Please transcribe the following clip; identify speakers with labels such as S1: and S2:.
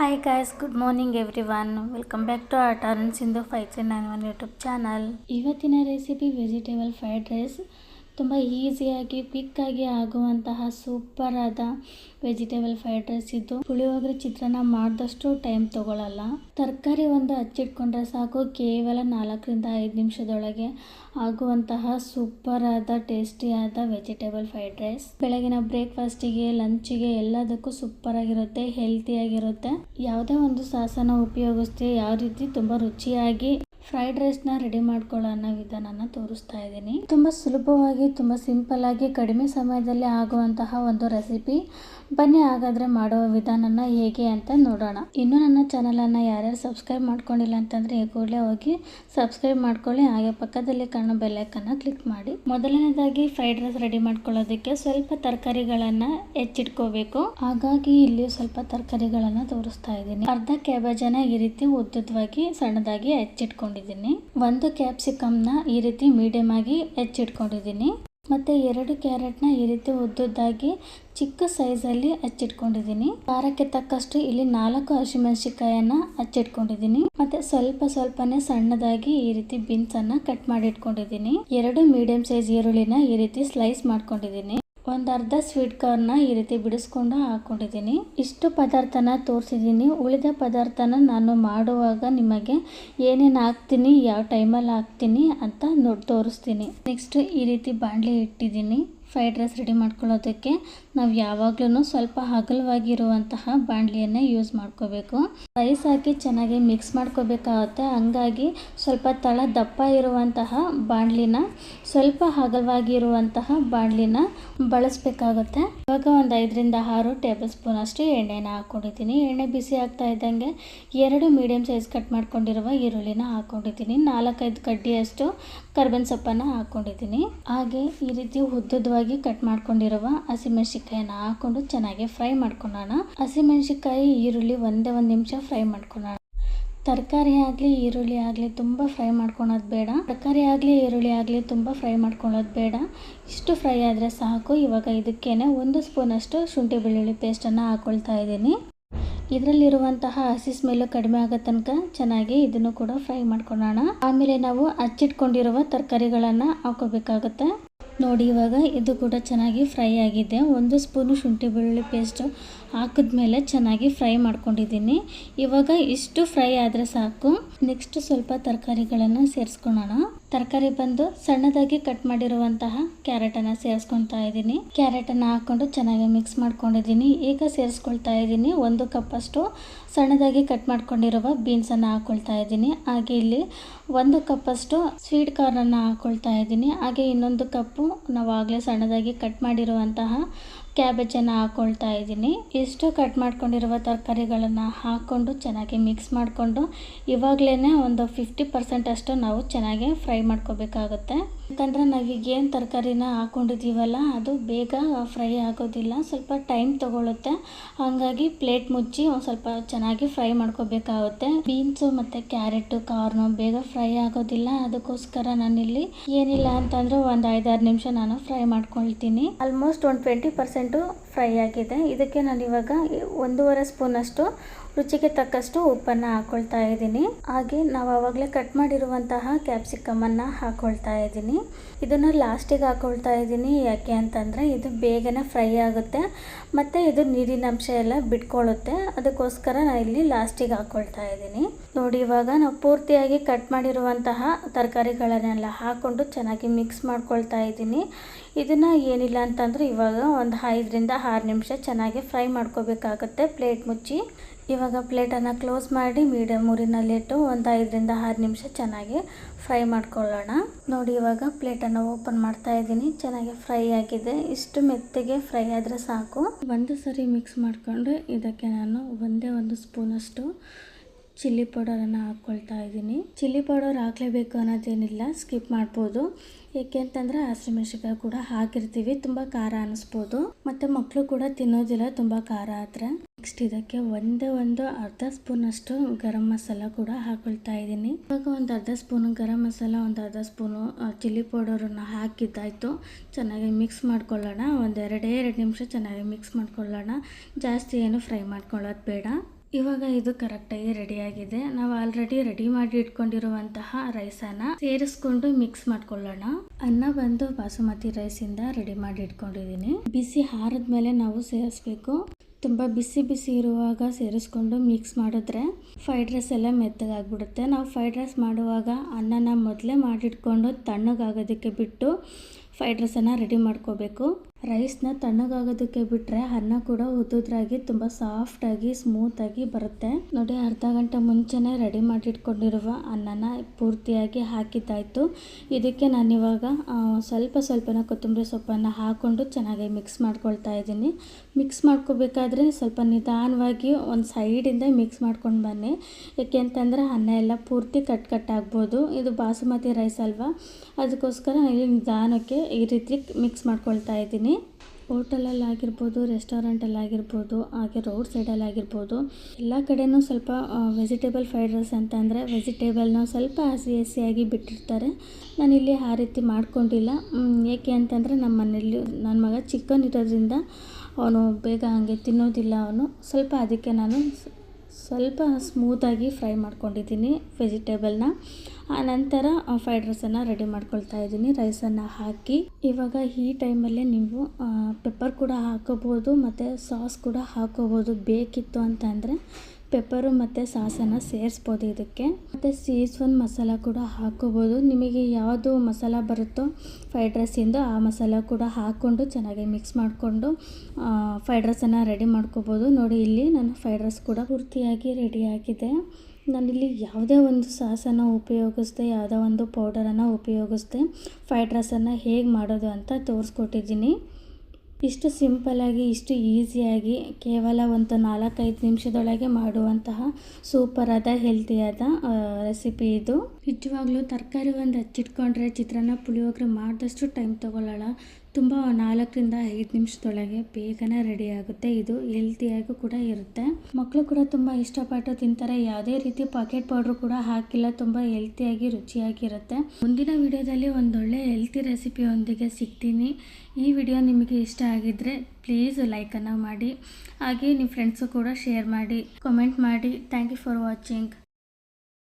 S1: hi guys good morning everyone welcome back to our turn Sindhu five three nine one YouTube channel ಇವತ್ತಿನ recipe vegetable fried rice ತುಂಬ ಈಸಿಯಾಗಿ ಕ್ವಿಕ್ಕಾಗಿ ಆಗುವಂತಹ super ಆದ vegetable fried rice ಇದು. ಪುಳಿಯೋಗರೆ ಚಿತ್ರಾನ್ನ ಮಾಡಿದಷ್ಟು time ತಗೊಳ್ಳಲ್ಲ ತರಕಾರಿ ಒಂದು ಹಚ್ಚಿಟ್ಕೊಂಡ್ರೆ ಸಾಕು, ಕೇವಲ ನಾಲ್ಕರಿಂದ ಐದು ನಿಮಿಷದೊಳಗೆ ಆಗುವಂತಹ ಸೂಪರ್ ಆದ ಟೇಸ್ಟಿ ಆದ ವೆಜಿಟೇಬಲ್ ಫ್ರೈಡ್ ರೈಸ್ ಬೆಳಗಿನ ಬ್ರೇಕ್ಫಾಸ್ಟಿಗೆ ಲಂಚಿಗೆ ಎಲ್ಲದಕ್ಕೂ ಸೂಪರ್ ಆಗಿರುತ್ತೆ. ಹೆಲ್ತಿಯಾಗಿರುತ್ತೆ ಯಾವುದೇ ಒಂದು ಸಾಸನ ಉಪಯೋಗಿಸ್ತೀವಿ ಯಾವ ರೀತಿ ತುಂಬ ರುಚಿಯಾಗಿ ಫ್ರೈಡ್ ರೈಸ್ನ ರೆಡಿ ಮಾಡ್ಕೊಳ್ಳೋ ಅನ್ನೋ ವಿಧಾನನ ತೋರಿಸ್ತಾ ಇದ್ದೀನಿ. ತುಂಬ ಸುಲಭವಾಗಿ, ತುಂಬ ಸಿಂಪಲ್ ಆಗಿ ಕಡಿಮೆ ಸಮಯದಲ್ಲಿ ಆಗುವಂತಹ ಒಂದು ರೆಸಿಪಿ. ಬನ್ನಿ ಹಾಗಾದರೆ ಮಾಡುವ ವಿಧಾನನ ಹೇಗೆ ಅಂತ ನೋಡೋಣ. ಇನ್ನು ನನ್ನ ಚಾನಲನ್ನು ಯಾರ್ಯಾರು ಸಬ್ಸ್ಕ್ರೈಬ್ ಮಾಡ್ಕೊಂಡಿಲ್ಲ ಅಂತಂದರೆ ಈ ಕೂಡಲೇ ಹೋಗಿ ಸಬ್ಸ್ಕ್ರೈಬ್ ಮಾಡ್ಕೊಳ್ಳಿ. ಹಾಗೆ ಪಕ್ಕದಲ್ಲಿ ಕಾಣೋ ಬೆಲ್ಲೈಕನ್ನು ಕ್ಲಿಕ್ ಮಾಡಿ. ಮೊದಲನೇದಾಗಿ ಫ್ರೈಡ್ ರೈಸ್ ರೆಡಿ ಮಾಡ್ಕೊಳ್ಳೋದಕ್ಕೆ ಸ್ವಲ್ಪ ತರಕಾರಿಗಳನ್ನು ಹೆಚ್ಚಿಟ್ಕೋಬೇಕು. ಹಾಗಾಗಿ ಇಲ್ಲಿ ಸ್ವಲ್ಪ ತರಕಾರಿಗಳನ್ನು ತೋರಿಸ್ತಾ ಇದ್ದೀನಿ. ಅರ್ಧ ಕ್ಯಾಬೇಜನ್ನು ಈ ರೀತಿ ಉದ್ದವಾಗಿ ಸಣ್ಣದಾಗಿ ಹೆಚ್ಚಿಟ್ಕೊಂಡಿದ್ದೀನಿ. ಒಂದು ಕ್ಯಾಪ್ಸಿಕಮ್ನ ಈ ರೀತಿ ಮೀಡಿಯಮ್ ಆಗಿ ಹೆಚ್ಚಿಟ್ಕೊಂಡಿದ್ದೀನಿ. ಮತ್ತೆ ಎರಡು ಕ್ಯಾರೆಟ್ನ ಈ ರೀತಿ ಉದ್ದುದ್ದಾಗಿ ಚಿಕ್ಕ ಸೈಜಲ್ಲಿ ಹಚ್ಚಿಟ್ಕೊಂಡಿದ್ದೀನಿ. ಖಾರಕ್ಕೆ ತಕ್ಕಷ್ಟು ಇಲ್ಲಿ ನಾಲ್ಕು ಹಸಿಮೆಣಸಿಕಾಯನ್ನ ಹಚ್ಚಿಟ್ಕೊಂಡಿದ್ದೀನಿ. ಮತ್ತೆ ಸ್ವಲ್ಪ ಸ್ವಲ್ಪನೇ ಸಣ್ಣದಾಗಿ ಈ ರೀತಿ ಬೀನ್ಸನ್ನು ಕಟ್ ಮಾಡಿ ಇಟ್ಕೊಂಡಿದ್ದೀನಿ ಎರಡು ಮೀಡಿಯಂ ಸೈಜ್ ಈರುಳ್ಳಿನ ಈ ರೀತಿ ಸ್ಲೈಸ್ ಮಾಡ್ಕೊಂಡಿದ್ದೀನಿ. ಒಂದು ಅರ್ಧ ಸ್ವೀಟ್ ಕಾರ್ನ ಈ ರೀತಿ ಬಿಡಿಸ್ಕೊಂಡು ಹಾಕ್ಕೊಂಡಿದ್ದೀನಿ ಇಷ್ಟು ಪದಾರ್ಥನ ತೋರಿಸಿದ್ದೀನಿ. ಉಳಿದ ಪದಾರ್ಥನ ನಾನು ಮಾಡುವಾಗ ನಿಮಗೆ ಏನೇನು ಹಾಕ್ತೀನಿ, ಯಾವ ಟೈಮಲ್ಲಿ ಹಾಕ್ತೀನಿ ಅಂತ ನೋಡಿ ತೋರಿಸ್ತೀನಿ. ನೆಕ್ಸ್ಟ್ ಈ ರೀತಿ ಬಾಂಡ್ಲಿ ಇಟ್ಟಿದ್ದೀನಿ. ಫ್ರೈಡ್ ರೈಸ್ ರೆಡಿ ಮಾಡ್ಕೊಳ್ಳೋದಕ್ಕೆ ನಾವು ಯಾವಾಗಲೂ ಸ್ವಲ್ಪ ಅಗಲವಾಗಿರುವಂತಹ ಬಾಣಲಿಯನ್ನು ಯೂಸ್ ಮಾಡ್ಕೋಬೇಕು. ರೈಸ್ ಹಾಕಿ ಚೆನ್ನಾಗಿ ಮಿಕ್ಸ್ ಮಾಡ್ಕೋಬೇಕಾಗುತ್ತೆ. ಹಂಗಾಗಿ ಸ್ವಲ್ಪ ತಳ ದಪ್ಪ ಇರುವಂತಹ ಬಾಣಲಿನ, ಸ್ವಲ್ಪ ಅಗಲವಾಗಿರುವಂತಹ ಬಾಣಲಿನ ಬಳಸಬೇಕಾಗುತ್ತೆ. ಇವಾಗ ಒಂದು ಐದರಿಂದ ಆರು ಟೇಬಲ್ ಸ್ಪೂನ್ ಅಷ್ಟು ಎಣ್ಣೆನ ಹಾಕೊಂಡಿದ್ದೀನಿ. ಎಣ್ಣೆ ಬಿಸಿ ಆಗ್ತಾ ಇದ್ದಂಗೆ ಎರಡು ಮೀಡಿಯಂ ಸೈಜ್ ಕಟ್ ಮಾಡ್ಕೊಂಡಿರುವ ಈರುಳ್ಳಿನ ಹಾಕೊಂಡಿದ್ದೀನಿ. ನಾಲ್ಕೈದು ಕಡ್ಡಿಯಷ್ಟು ಕರ್ಬೇವಿನ ಸೊಪ್ಪನ್ನು ಹಾಕ್ಕೊಂಡಿದ್ದೀನಿ ಹಾಗೆ ಈ ರೀತಿ ಉದ್ದುದವಾಗಿ ಕಟ್ ಮಾಡ್ಕೊಂಡಿರುವ ಹಸಿಮೆಣಸಿಕಾಯಿನ ಹಾಕೊಂಡು ಚೆನ್ನಾಗಿ ಫ್ರೈ ಮಾಡ್ಕೊಳ್ಳೋಣ. ಹಸಿಮೆಣಸಿಕಾಯಿ ಈರುಳ್ಳಿ ಒಂದೇ ಒಂದು ನಿಮಿಷ ಫ್ರೈ ಮಾಡ್ಕೊಳ್ಳೋಣ. ತರಕಾರಿ ಆಗಲಿ, ಈರುಳ್ಳಿ ಆಗಲಿ ತುಂಬ ಫ್ರೈ ಮಾಡ್ಕೊಳೋದು ಬೇಡ. ತರಕಾರಿ ಆಗಲಿ, ಈರುಳ್ಳಿ ಆಗಲಿ ತುಂಬ ಫ್ರೈ ಮಾಡ್ಕೊಳ್ಳೋದು ಬೇಡ. ಇಷ್ಟು ಫ್ರೈ ಆದರೆ ಸಾಕು. ಇವಾಗ ಇದಕ್ಕೇನೆ ಒಂದು ಸ್ಪೂನಷ್ಟು ಶುಂಠಿ ಬೆಳ್ಳುಳ್ಳಿ ಪೇಸ್ಟನ್ನು ಹಾಕ್ಕೊಳ್ತಾ ಇದ್ದೀನಿ. ಇದರಲ್ಲಿರುವಂತಹ ಹಸಿ ಸ್ಮೆಲ್ಲು ಕಡಿಮೆ ಆಗೋ ತನಕ ಚೆನ್ನಾಗಿ ಇದನ್ನು ಕೂಡ ಫ್ರೈ ಮಾಡ್ಕೊಳ್ಳೋಣ. ಆಮೇಲೆ ನಾವು ಹಚ್ಚಿಟ್ಕೊಂಡಿರುವ ತರಕಾರಿಗಳನ್ನು ಹಾಕೋಬೇಕಾಗುತ್ತೆ. ನೋಡಿ, ಇವಾಗ ಇದು ಕೂಡ ಚೆನ್ನಾಗಿ ಫ್ರೈ ಆಗಿದೆ. ಒಂದು ಸ್ಪೂನು ಶುಂಠಿ ಬೆಳ್ಳುಳ್ಳಿ ಪೇಸ್ಟು ಹಾಕಿದ್ಮೇಲೆ ಚೆನ್ನಾಗಿ ಫ್ರೈ ಮಾಡ್ಕೊಂಡಿದ್ದೀನಿ. ಇವಾಗ ಇಷ್ಟು ಫ್ರೈ ಆದರೆ ಸಾಕು. ನೆಕ್ಸ್ಟ್ ಸ್ವಲ್ಪ ತರಕಾರಿಗಳನ್ನು ಸೇರಿಸ್ಕೊಳ್ಳೋಣ ತರಕಾರಿ ಬಂದು ಸಣ್ಣದಾಗಿ ಕಟ್ ಮಾಡಿರುವಂತಹ ಕ್ಯಾರೆಟನ್ನು ಸೇರಿಸ್ಕೊತಾ ಇದ್ದೀನಿ. ಕ್ಯಾರೆಟನ್ನು ಹಾಕ್ಕೊಂಡು ಚೆನ್ನಾಗಿ ಮಿಕ್ಸ್ ಮಾಡ್ಕೊಂಡಿದ್ದೀನಿ. ಈಗ ಸೇರಿಸ್ಕೊಳ್ತಾ ಇದ್ದೀನಿ. ಒಂದು ಕಪ್ಪಷ್ಟು ಸಣ್ಣದಾಗಿ ಕಟ್ ಮಾಡ್ಕೊಂಡಿರುವ ಬೀನ್ಸನ್ನು ಹಾಕ್ಕೊಳ್ತಾ ಇದ್ದೀನಿ. ಹಾಗೆ ಇಲ್ಲಿ ಒಂದು ಕಪ್ಪಷ್ಟು ಸ್ವೀಟ್ ಕಾರ್ನನ್ನು ಹಾಕ್ಕೊಳ್ತಾ ಇದ್ದೀನಿ. ಹಾಗೆ ಇನ್ನೊಂದು ಕಪ್ಪು ನಾವು ಆಗಲೇ ಸಣ್ಣದಾಗಿ ಕಟ್ ಮಾಡಿರುವಂತಹ ಕ್ಯಾಬೇಜನ್ನು ಹಾಕ್ಕೊಳ್ತಾ ಇದ್ದೀನಿ. ಇಷ್ಟು ಕಟ್ ಮಾಡ್ಕೊಂಡಿರುವ ತರಕಾರಿಗಳನ್ನು ಹಾಕ್ಕೊಂಡು ಚೆನ್ನಾಗಿ ಮಿಕ್ಸ್ ಮಾಡಿಕೊಂಡು ಇವಾಗಲೇ ಒಂದು ಫಿಫ್ಟಿ ಪರ್ಸೆಂಟ್ ಅಷ್ಟು ನಾವು ಚೆನ್ನಾಗಿ ಫ್ರೈ ಮಾಡ್ಕೋಬೇಕಾಗುತ್ತೆ. ಯಾಕಂದರೆ ನಾವೀಗೇನು ತರಕಾರಿನ ಹಾಕ್ಕೊಂಡಿದ್ದೀವಲ್ಲ ಅದು ಬೇಗ ಫ್ರೈ ಆಗೋದಿಲ್ಲ, ಸ್ವಲ್ಪ ಟೈಮ್ ತೊಗೊಳುತ್ತೆ. ಹಾಗಾಗಿ ಪ್ಲೇಟ್ ಮುಚ್ಚಿ ಒಂದು ಸ್ವಲ್ಪ ಚೆನ್ನಾಗಿ ಫ್ರೈ ಮಾಡ್ಕೋಬೇಕಾಗುತ್ತೆ. ಬೀನ್ಸು ಮತ್ತು ಕ್ಯಾರೆಟು, ಕಾರ್ನು ಬೇಗ ಫ್ರೈ ಆಗೋದಿಲ್ಲ, ಅದಕ್ಕೋಸ್ಕರ ನಾನಿಲ್ಲಿ ಏನಿಲ್ಲ ಅಂತಂದರೆ ಒಂದು ಐದಾರು ನಿಮಿಷ ನಾನು ಫ್ರೈ ಮಾಡ್ಕೊಳ್ತೀನಿ. ಆಲ್ಮೋಸ್ಟ್ ಒಂದು ಟ್ವೆಂಟಿ ಪರ್ಸೆಂಟು ಫ್ರೈ ಆಗಿದೆ. ಇದಕ್ಕೆ ನಾನು ಇವಾಗ ಒಂದೂವರೆ ಸ್ಪೂನಷ್ಟು ರುಚಿಗೆ ತಕ್ಕಷ್ಟು ಉಪ್ಪನ್ನು ಹಾಕ್ಕೊಳ್ತಾ ಇದ್ದೀನಿ. ಹಾಗೆ ನಾವು ಆವಾಗಲೇ ಕಟ್ ಮಾಡಿರುವಂತಹ ಕ್ಯಾಪ್ಸಿಕಮನ್ನು ಹಾಕ್ಕೊಳ್ತಾ ಇದ್ದೀನಿ. ಇದನ್ನು ಲಾಸ್ಟಿಗೆ ಹಾಕ್ಕೊಳ್ತಾ ಇದ್ದೀನಿ. ಯಾಕೆ ಅಂತಂದರೆ ಇದು ಬೇಗನೆ ಫ್ರೈ ಆಗುತ್ತೆ. ಮತ್ತು ಇದು ನೀರಿನ ಅಂಶ ಎಲ್ಲ ಬಿಟ್ಕೊಳ್ಳುತ್ತೆ ಅದಕ್ಕೋಸ್ಕರ ನಾನು ಇಲ್ಲಿ ಲಾಸ್ಟಿಗೆ ಹಾಕ್ಕೊಳ್ತಾ ಇದ್ದೀನಿ. ನೋಡಿ, ಇವಾಗ ನಾವು ಪೂರ್ತಿಯಾಗಿ ಕಟ್ ಮಾಡಿರುವಂತಹ ತರಕಾರಿಗಳನ್ನೆಲ್ಲ ಹಾಕ್ಕೊಂಡು ಚೆನ್ನಾಗಿ ಮಿಕ್ಸ್ ಮಾಡ್ಕೊಳ್ತಾ ಇದ್ದೀನಿ. ಇದನ್ನು ಏನಿಲ್ಲ ಅಂತಂದರೆ ಇವಾಗ ಒಂದು ಐದರಿಂದ ಆರು ನಿಮಿಷ ಚೆನ್ನಾಗಿ ಫ್ರೈ ಮಾಡ್ಕೋಬೇಕಾಗುತ್ತೆ ಪ್ಲೇಟ್ ಮುಚ್ಚಿ. ಇವಾಗ ಪ್ಲೇಟನ್ನು ಕ್ಲೋಸ್ ಮಾಡಿ ಮೀಡಿಯಮ್ ಊರಿನಲ್ಲಿಟ್ಟು ಒಂದು ಐದರಿಂದ ಆರು ನಿಮಿಷ ಚೆನ್ನಾಗಿ ಫ್ರೈ ಮಾಡ್ಕೊಳ್ಳೋಣ. ನೋಡಿ, ಇವಾಗ ಪ್ಲೇಟನ್ನು ಓಪನ್ ಮಾಡ್ತಾ ಇದ್ದೀನಿ. ಚೆನ್ನಾಗಿ ಫ್ರೈ ಆಗಿದೆ. ಇಷ್ಟು ಮೆತ್ತಗೆ ಫ್ರೈ ಆದರೆ ಸಾಕು. ಒಂದು ಸರಿ ಮಿಕ್ಸ್ ಮಾಡಿಕೊಂಡು ಇದಕ್ಕೆ ನಾನು ಒಂದೇ ಒಂದು ಸ್ಪೂನಷ್ಟು ಚಿಲ್ಲಿ ಪೌಡರನ್ನು ಹಾಕ್ಕೊಳ್ತಾ ಇದ್ದೀನಿ. ಚಿಲ್ಲಿ ಪೌಡರ್ ಹಾಕ್ಲೇಬೇಕು ಅನ್ನೋದೇನಿಲ್ಲ, ಸ್ಕಿಪ್ ಮಾಡ್ಬೋದು. ಏಕೆ ಅಂತಂದರೆ ಹಸಿಮೆಣ್ಸಿಕಾಯಿ ಕೂಡ ಹಾಕಿರ್ತೀವಿ, ತುಂಬ ಖಾರ ಅನಿಸ್ಬೋದು. ಮತ್ತು ಮಕ್ಕಳು ಕೂಡ ತಿನ್ನೋದಿಲ್ಲ, ತುಂಬ ಖಾರ ಆದರೆ. ನೆಕ್ಸ್ಟ್ ಇದಕ್ಕೆ ಒಂದೇ ಒಂದು ಅರ್ಧ ಸ್ಪೂನ್ ಅಷ್ಟು ಗರಂ ಮಸಾಲ ಕೂಡ ಹಾಕೊಳ್ತಾ ಇದ್ದೀನಿ. ಇವಾಗ ಒಂದು ಅರ್ಧ ಸ್ಪೂನು ಗರಂ ಮಸಾಲ, ಒಂದು ಅರ್ಧ ಸ್ಪೂನು ಚಿಲ್ಲಿ ಪೌಡರನ್ನು ಹಾಕಿದ್ದಾಯಿತು. ಚೆನ್ನಾಗಿ ಮಿಕ್ಸ್ ಮಾಡ್ಕೊಳ್ಳೋಣ. ಒಂದೆರಡೇ ಎರಡು ನಿಮಿಷ ಚೆನ್ನಾಗಿ ಮಿಕ್ಸ್ ಮಾಡ್ಕೊಳ್ಳೋಣ. ಜಾಸ್ತಿ ಏನು ಫ್ರೈ ಮಾಡ್ಕೊಳ್ಳೋದು ಬೇಡ. ಇವಾಗ ಇದು ಕರೆಕ್ಟಾಗಿ ಆಗಿದೆ. ನಾವು ಆಲ್ರೆಡಿ ರೆಡಿ ಮಾಡಿ ಇಟ್ಕೊಂಡಿರುವಂತಹ ರೈಸನ್ನು ಸೇರಿಸ್ಕೊಂಡು ಮಿಕ್ಸ್ ಮಾಡ್ಕೊಳ್ಳೋಣ. ಅನ್ನ ಬಂದು ಬಾಸುಮತಿ ರೈಸಿಂದ ರೆಡಿ ಮಾಡಿ ಇಟ್ಕೊಂಡಿದ್ದೀನಿ ಬಿಸಿ ಹಾರದ ಮೇಲೆ ನಾವು ಸೇರಿಸ್ಬೇಕು. ತುಂಬ ಬಿಸಿ ಬಿಸಿ ಇರುವಾಗ ಸೇರಿಸ್ಕೊಂಡು ಮಿಕ್ಸ್ ಮಾಡಿದ್ರೆ ಫ್ರೈಡ್ ರೈಸ್ ಎಲ್ಲ ಮೆತ್ತಗಾಗ್ಬಿಡುತ್ತೆ ನಾವು ಫ್ರೈಡ್ ರೈಸ್ ಮಾಡುವಾಗ ಅನ್ನನ ಮೊದಲೇ ಮಾಡಿಟ್ಕೊಂಡು ತಣ್ಣಗಾಗೋದಕ್ಕೆ ಬಿಟ್ಟು ಫ್ರೈಡ್ ರೈಸನ್ನು ರೆಡಿ ಮಾಡ್ಕೋಬೇಕು. ರೈಸ್ನ ತಣ್ಣಗಾಗೋದಕ್ಕೆ ಬಿಟ್ಟರೆ ಅನ್ನ ಕೂಡ ಉದ್ದುದ್ರಾಗಿ ತುಂಬ ಸಾಫ್ಟಾಗಿ ಸ್ಮೂತಾಗಿ ಬರುತ್ತೆ. ನೋಡಿ, ಅರ್ಧ ಗಂಟೆ ಮುಂಚೆನೇ ರೆಡಿ ಮಾಡಿಟ್ಕೊಂಡಿರುವ ಅನ್ನನ ಪೂರ್ತಿಯಾಗಿ ಹಾಕಿದ್ದಾಯಿತು. ಇದಕ್ಕೆ ನಾನಿವಾಗ ಸ್ವಲ್ಪ ಸ್ವಲ್ಪನ ಕೊತ್ತಂಬರಿ ಸೊಪ್ಪನ್ನು ಹಾಕ್ಕೊಂಡು ಚೆನ್ನಾಗಿ ಮಿಕ್ಸ್ ಮಾಡ್ಕೊಳ್ತಾ ಇದ್ದೀನಿ. ಮಿಕ್ಸ್ ಮಾಡ್ಕೋಬೇಕಾದ್ರೆ ಸ್ವಲ್ಪ ನಿಧಾನವಾಗಿ ಒಂದು ಸೈಡಿಂದ ಮಿಕ್ಸ್ ಮಾಡ್ಕೊಂಡು ಬನ್ನಿ. ಯಾಕೆ ಅಂತಂದರೆ ಅನ್ನ ಎಲ್ಲ ಪೂರ್ತಿ ಕಟ್ ಕಟ್ ಆಗ್ಬೋದು. ಇದು ಬಾಸುಮತಿ ರೈಸ್ ಅಲ್ವಾ? ಅದಕ್ಕೋಸ್ಕರ ನಾನು ನಿಧಾನಕ್ಕೆ ಈ ರೀತಿ ಮಿಕ್ಸ್ ಮಾಡ್ಕೊಳ್ತಾ ಇದ್ದೀನಿ. ಹೋಟೆಲಲ್ಲಿ ಆಗಿರ್ಬೋದು ರೆಸ್ಟೋರೆಂಟಲ್ಲಿ ಆಗಿರ್ಬೋದು ಹಾಗೆ ರೋಡ್ ಸೈಡಲ್ಲಿ ಆಗಿರ್ಬೋದು ಎಲ್ಲ ಕಡೆನೂ ಸ್ವಲ್ಪ ವೆಜಿಟೇಬಲ್ ಫ್ರೈಡ್ ರೈಸ್ ಅಂತ ಅಂದರೆ ವೆಜಿಟೇಬಲ್ನ ಸ್ವಲ್ಪ ಹಸಿ ಹಸಿಯಾಗಿ ಬಿಟ್ಟಿರ್ತಾರೆ. ನಾನಿಲ್ಲಿ ಆ ರೀತಿ ಮಾಡ್ಕೊಂಡಿಲ್ಲ. ಏಕೆ ಅಂತಂದರೆ ನಮ್ಮ ಮನೇಲಿ ನನ್ನ ಮಗ ಚಿಕನ್ ಇರೋದ್ರಿಂದ ಅವನು ಬೇಗ ಹಾಗೆ ತಿನ್ನೋದಿಲ್ಲ ಅವನು. ಸ್ವಲ್ಪ ಅದಕ್ಕೆ ನಾನು ಸ್ವಲ್ಪ ಸ್ಮೂತಾಗಿ ಫ್ರೈ ಮಾಡ್ಕೊಂಡಿದ್ದೀನಿ ವೆಜಿಟೇಬಲ್ನ ಆನಂತರ ಫ್ರೈಡ್ ರೈಸನ್ನು ರೆಡಿ ಮಾಡ್ಕೊಳ್ತಾ ಇದ್ದೀನಿ. ರೈಸನ್ನು ಹಾಕಿ ಇವಾಗ ಈ ಟೈಮಲ್ಲೇ ನೀವು ಪೆಪ್ಪರ್ ಕೂಡ ಹಾಕೋಬೋದು ಮತ್ತು ಸಾಸ್ ಕೂಡ ಹಾಕೋಬೋದು ಬೇಕಿತ್ತು ಅಂತ ಅಂದರೆ ಪೆಪ್ಪರು ಮತ್ತು ಸಾಸನ್ನು ಸೇರಿಸ್ಬೋದು ಇದಕ್ಕೆ. ಮತ್ತು ಸೀಸ್ವನ್ ಮಸಾಲ ಕೂಡ ಹಾಕೋಬೋದು ನಿಮಗೆ ಯಾವುದು ಮಸಾಲ ಬರುತ್ತೋ ಫ್ರೈಡ್ ರೈಸಿಂದು ಆ ಮಸಾಲ ಕೂಡ ಹಾಕ್ಕೊಂಡು ಚೆನ್ನಾಗಿ ಮಿಕ್ಸ್ ಮಾಡಿಕೊಂಡು ಫ್ರೈಡ್ ರೈಸನ್ನು ರೆಡಿ ಮಾಡ್ಕೋಬೋದು. ನೋಡಿ ಇಲ್ಲಿ ನಾನು ಫ್ರೈಡ್ ರೈಸ್ ಕೂಡ ಪೂರ್ತಿಯಾಗಿ ರೆಡಿಯಾಗಿದೆ ನಾನಿಲ್ಲಿ ಯಾವುದೇ ಒಂದು ಸಾಸನ್ನು ಉಪಯೋಗಿಸ್ದೆ, ಯಾವುದೋ ಒಂದು ಪೌಡರನ್ನು ಉಪಯೋಗಿಸ್ದೆ ಫ್ರೈಡ್ ರೈಸನ್ನು ಹೇಗೆ ಮಾಡೋದು ಅಂತ ತೋರಿಸ್ಕೊಟ್ಟಿದ್ದೀನಿ. ಇಷ್ಟು ಸಿಂಪಲಾಗಿ ಇಷ್ಟು ಈಸಿಯಾಗಿ, ಕೇವಲ ಒಂದು ನಾಲ್ಕೈದು ನಿಮಿಷದೊಳಗೆ ಮಾಡುವಂತಹ ಸೂಪರಾದ, ಹೆಲ್ತಿಯಾದ ರೆಸಿಪಿ ಇದು. ನಿಜವಾಗ್ಲೂ ತರಕಾರಿ ಒಂದು ಹಚ್ಚಿಟ್ಕೊಂಡ್ರೆ ಚಿತ್ರಾನ್ನ, ಪುಳಿಯೋಗರೆ ಮಾಡಿದಷ್ಟು ಟೈಮ್ ತೊಗೊಳ್ಳೋಣ ತುಂಬ ನಾಲ್ಕರಿಂದ ಐದು ನಿಮಿಷದೊಳಗೆ ಬೇಗನೆ ರೆಡಿ ಆಗುತ್ತೆ. ಇದು ಹೆಲ್ತಿಯಾಗೂ ಕೂಡ ಇರುತ್ತೆ. ಮಕ್ಕಳು ಕೂಡ ತುಂಬ ಇಷ್ಟಪಟ್ಟು ತಿಂತಾರೆ. ಯಾವುದೇ ರೀತಿ ಪಾಕೆಟ್ ಪೌಡ್ರು ಕೂಡ ಹಾಕಿಲ್ಲ. ತುಂಬ ಹೆಲ್ತಿಯಾಗಿ ರುಚಿಯಾಗಿರುತ್ತೆ ಮುಂದಿನ ವಿಡಿಯೋದಲ್ಲಿ ಒಂದೊಳ್ಳೆ ಹೆಲ್ತಿ ರೆಸಿಪಿಯೊಂದಿಗೆ ಸಿಗ್ತೀನಿ. ಈ ವಿಡಿಯೋ ನಿಮಗೆ ಇಷ್ಟ ಆಗಿದ್ದರೆ ಪ್ಲೀಸ್ ಲೈಕನ್ನು ಮಾಡಿ. ಹಾಗೆ ನಿಮ್ಮ ಫ್ರೆಂಡ್ಸು ಕೂಡ ಶೇರ್ ಮಾಡಿ ಕಮೆಂಟ್ ಮಾಡಿ. Thank you for watching